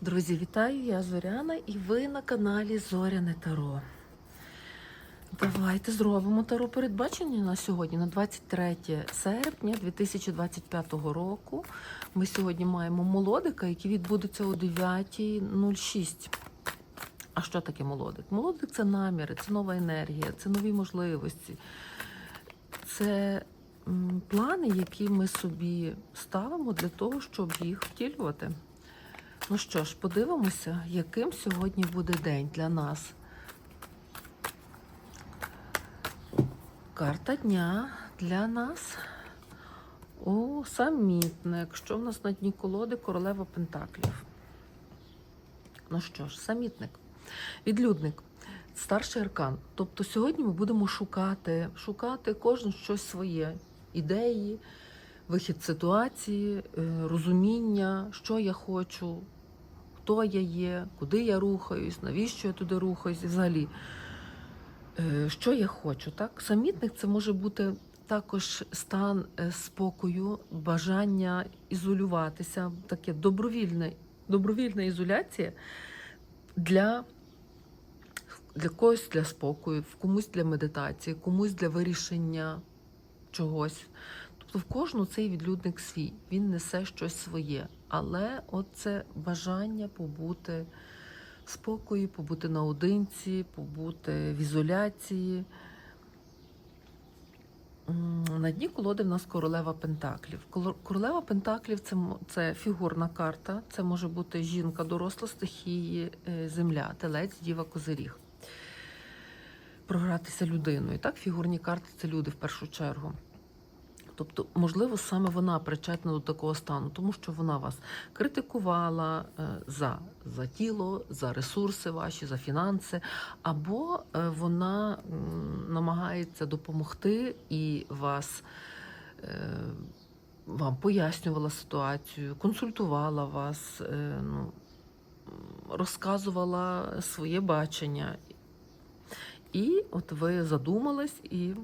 Друзі, вітаю! Я Зоряна і ви на каналі Зоряне Таро. Давайте зробимо таро передбачення на сьогодні, на 23 серпня 2025 року. Ми сьогодні маємо молодика, який відбудеться о 9.06. А що таке молодик? Молодик це наміри, це нова енергія, це нові можливості. Це плани, які ми собі ставимо для того, щоб їх втілювати. Ну що ж, подивимося, яким сьогодні буде день для нас. Карта дня для нас. О, самітник. Що в нас на дні колоди королева Пентаклів? Ну що ж, самітник. Відлюдник. Старший аркан. Тобто сьогодні ми будемо шукати, шукати кожен щось своє, ідеї, вихід ситуації, е, розуміння, що я хочу, хто я є, куди я рухаюсь, навіщо я туди рухаюсь, і взагалі, е, що я хочу. Так? Самітник це може бути також стан е, спокою, бажання ізолюватися, таке добровільне, добровільна ізоляція для, для когось для спокою, комусь для медитації, комусь для вирішення чогось. Тобто в кожну цей відлюдник свій, він несе щось своє. Але от це бажання побути в спокої, побути наодинці, побути в ізоляції. На дні колоди в нас королева Пентаклів. Королева Пентаклів це, це фігурна карта, це може бути жінка, доросла стихії, е, земля, телець, діва, козиріг. Програтися людиною. Так, фігурні карти це люди в першу чергу. Тобто, можливо, саме вона причетна до такого стану, тому що вона вас критикувала е, за, за тіло, за ресурси ваші, за фінанси, або е, вона намагається допомогти і вас. е, Вам пояснювала ситуацію, консультувала вас, ну, розказувала своє бачення. І от ви задумались і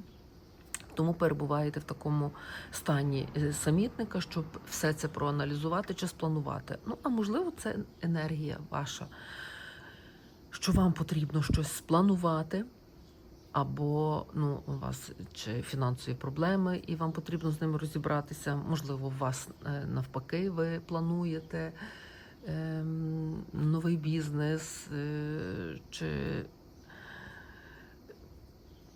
тому перебуваєте в такому стані е, самітника, щоб все це проаналізувати чи спланувати. Ну, а можливо, це енергія ваша, що вам потрібно щось спланувати, або ну, у вас чи фінансові проблеми, і вам потрібно з ними розібратися. Можливо, у вас е, навпаки, ви плануєте ем, новий бізнес, е, чи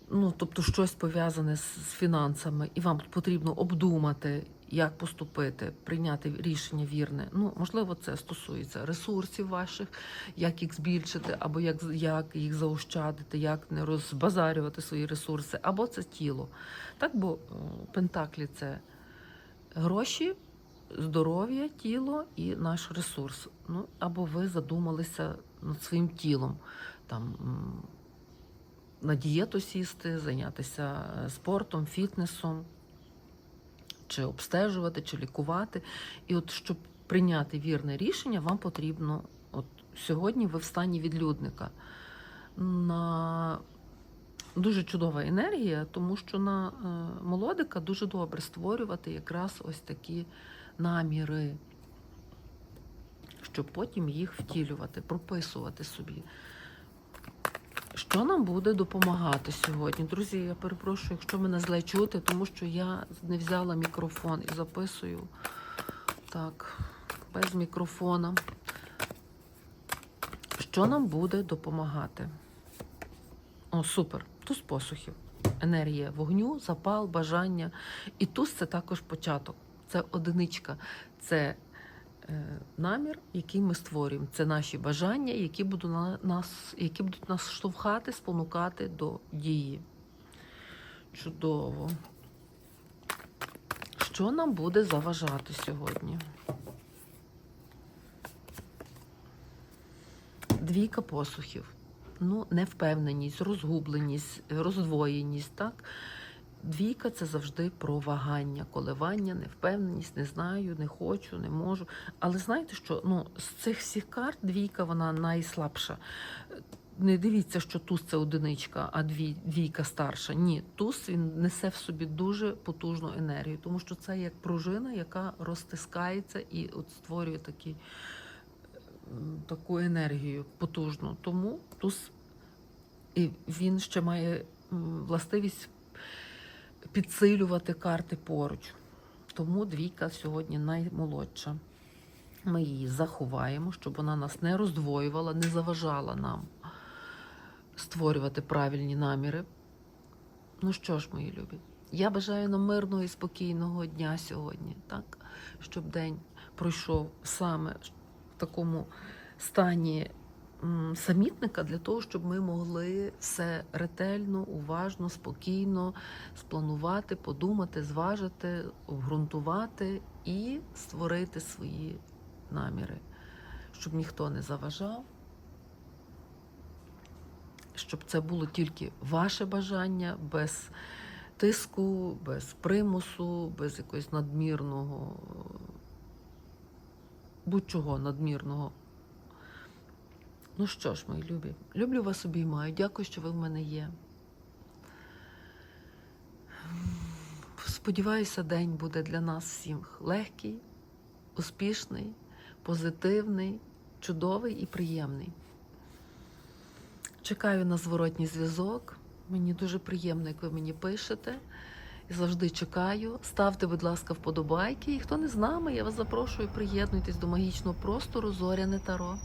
ну, тобто щось пов'язане з, фінансами, і вам потрібно обдумати, як поступити, прийняти рішення вірне. Ну, можливо, це стосується ресурсів ваших, як їх збільшити, або як, як їх заощадити, як не розбазарювати свої ресурси, або це тіло. Так, бо е, пентаклі це гроші. Здоров'я, тіло і наш ресурс. Ну або ви задумалися над своїм тілом, там на дієту сісти, зайнятися е, спортом, фітнесом, чи обстежувати, чи лікувати. І от щоб прийняти вірне рішення, вам потрібно, от сьогодні ви в стані відлюдника. На Дуже чудова енергія, тому що на е, молодика дуже добре створювати якраз ось такі наміри, щоб потім їх втілювати, прописувати собі. Що нам буде допомагати сьогодні? Друзі, я перепрошую, якщо мене зле чути, тому що я не взяла мікрофон і записую так, без мікрофона. Що нам буде допомагати? О, супер! Туз посухів. Енергія вогню, запал, бажання. І туз це також початок. Це одиничка. Це намір, який ми створюємо. Це наші бажання, які будуть на нас, які будуть нас штовхати, спонукати до дії. Чудово. Що нам буде заважати сьогодні? Двійка посухів. Ну, невпевненість, розгубленість, роздвоєність, так? Двійка це завжди про вагання, коливання, невпевненість, не знаю, не хочу, не можу. Але знаєте що? Ну, з цих всіх карт двійка вона найслабша. Не дивіться, що туз це одиничка, а дві, двійка старша. Ні, туз він несе в собі дуже потужну енергію, тому що це як пружина, яка розтискається і от створює такий м, таку енергію потужну. Тому туз і він ще має властивість підсилювати карти поруч. Тому двійка сьогодні наймолодша. Ми її заховаємо, щоб вона нас не роздвоювала, не заважала нам створювати правильні наміри. Ну що ж, мої любі, я бажаю нам мирного і спокійного дня сьогодні, так? щоб день пройшов саме в такому стані самітника для того, щоб ми могли все ретельно, уважно, спокійно спланувати, подумати, зважити, обґрунтувати і створити свої наміри, щоб ніхто не заважав, щоб це було тільки ваше бажання, без тиску, без примусу, без якогось надмірного, будь-чого надмірного. Ну що ж, мої любі, люблю вас обіймаю. Дякую, що ви в мене є. Сподіваюся, день буде для нас всіх легкий, успішний, позитивний, чудовий і приємний. Чекаю на зворотній зв'язок. Мені дуже приємно, як ви мені пишете. І завжди чекаю. Ставте, будь ласка, вподобайки. І хто не з нами, я вас запрошую, приєднуйтесь до магічного простору Зоряне Таро.